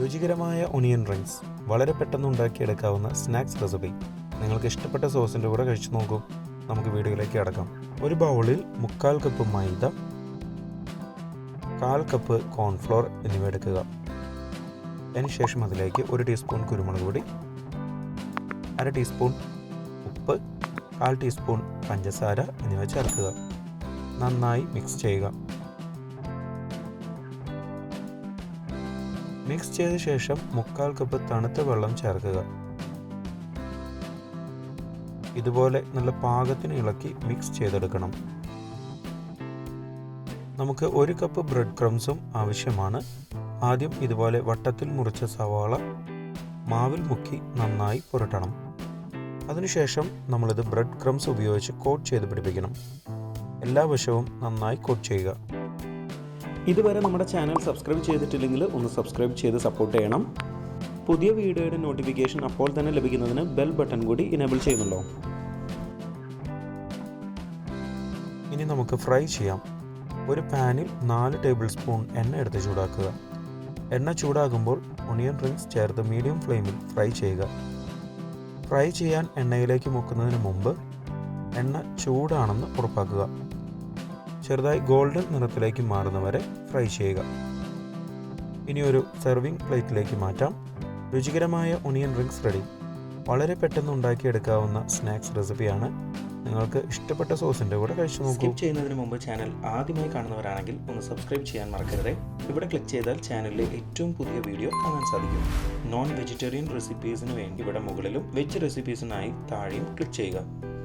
രുചികരമായ onion rings വളരെ പെട്ടെന്ന് ഉണ്ടാക്കിയെടുക്കാവുന്ന സ്നാക്സ് റെസിപ്പി. നിങ്ങൾക്ക് ഇഷ്ടപ്പെട്ട സോസിന്റെ കൂടെ കഴിച്ചു നോക്കൂ. നമുക്ക് വീഡിയോയിലേക്ക് അടക്കാം ഒരു ബൗളിൽ മുക്കാൽ കപ്പ് മൈദ കാൽ കപ്പ് കോൺഫ്ലോർ എന്നിവ എടുക്കുക. അതിനുശേഷം അതിലേക്ക് ഒരു ടീസ്പൂൺ കുരുമുളക് പൊടി അര ടീസ്പൂൺ ഉപ്പ് കാൽ ടീസ്പൂൺ പഞ്ചസാര എന്നിവ ചേർക്കുക. നന്നായി മിക്സ് ചെയ്യുക. മിക്സ് ചെയ്ത ശേഷം മുക്കാൽ കപ്പ് തണുത്ത വെള്ളം ചേർക്കുക. ഇതുപോലെ നല്ല പാകത്തിന് ഇളക്കി മിക്സ് ചെയ്തെടുക്കണം. നമുക്ക് ഒരു കപ്പ് ബ്രെഡ് ക്രംസും ആവശ്യമാണ്. ആദ്യം ഇതുപോലെ വട്ടത്തിൽ മുറിച്ച സവാള മാവിൽ മുക്കി നന്നായി പുരട്ടണം. അതിനുശേഷം നമ്മളിത് ബ്രെഡ് ക്രംസ് ഉപയോഗിച്ച് കോട്ട് ചെയ്ത് പിടിപ്പിക്കണം. എല്ലാ വശവും നന്നായി കോട്ട് ചെയ്യുക. ഇതുവരെ നമ്മുടെ ചാനൽ സബ്സ്ക്രൈബ് ചെയ്തിട്ടില്ലെങ്കിൽ ഒന്ന് സബ്സ്ക്രൈബ് ചെയ്ത് സപ്പോർട്ട് ചെയ്യണം. പുതിയ വീഡിയോയുടെ നോട്ടിഫിക്കേഷൻ അപ്പോൾ തന്നെ ലഭിക്കുന്നതിന് ബെൽ ബട്ടൺ കൂടി ഇനേബിൾ ചെയ്യുന്നുണ്ടോ? ഇനി നമുക്ക് ഫ്രൈ ചെയ്യാം. ഒരു പാനിൽ നാല് ടേബിൾ സ്പൂൺ എണ്ണ എടുത്ത് ചൂടാക്കുക. എണ്ണ ചൂടാകുമ്പോൾ ഒണിയൻ റിങ്സ് ചേർത്ത് മീഡിയം ഫ്ലെയിമിൽ ഫ്രൈ ചെയ്യുക. ഫ്രൈ ചെയ്യാൻ എണ്ണയിലേക്ക് മുക്കുന്നതിന് മുമ്പ് എണ്ണ ചൂടാണെന്ന് ഉറപ്പാക്കുക. ചെറുതായി ഗോൾഡൻ നിറത്തിലേക്ക് മാറുന്നവരെ ഫ്രൈ ചെയ്യുക. ഇനി ഒരു സെർവിംഗ് പ്ലേറ്റിലേക്ക് മാറ്റാം. രുചികരമായ ഒണിയൻ റിങ്സ് റെഡി വളരെ പെട്ടെന്ന് ഉണ്ടാക്കിയെടുക്കാവുന്ന സ്നാക്സ് റെസിപ്പിയാണ് നിങ്ങൾക്ക് ഇഷ്ടപ്പെട്ട സോസിന്റെ കൂടെ കഴിച്ചു നോക്കൂ. ചെയ്യുന്നതിന് മുമ്പ് ചാനൽ ആദ്യമായി കാണുന്നവരാണെങ്കിൽ ഒന്ന് സബ്സ്ക്രൈബ് ചെയ്യാൻ മറക്കരുത്. ഇവിടെ ക്ലിക്ക് ചെയ്താൽ ചാനലിലെ ഏറ്റവും പുതിയ വീഡിയോ കാണാൻ സാധിക്കും. നോൺ വെജിറ്റേറിയൻ റെസിപ്പീസിന് വേണ്ടി ഇവിടെ മുകളിലും വെജ് റെസിപ്പീസിനായി താഴെയും ക്ലിക്ക് ചെയ്യുക.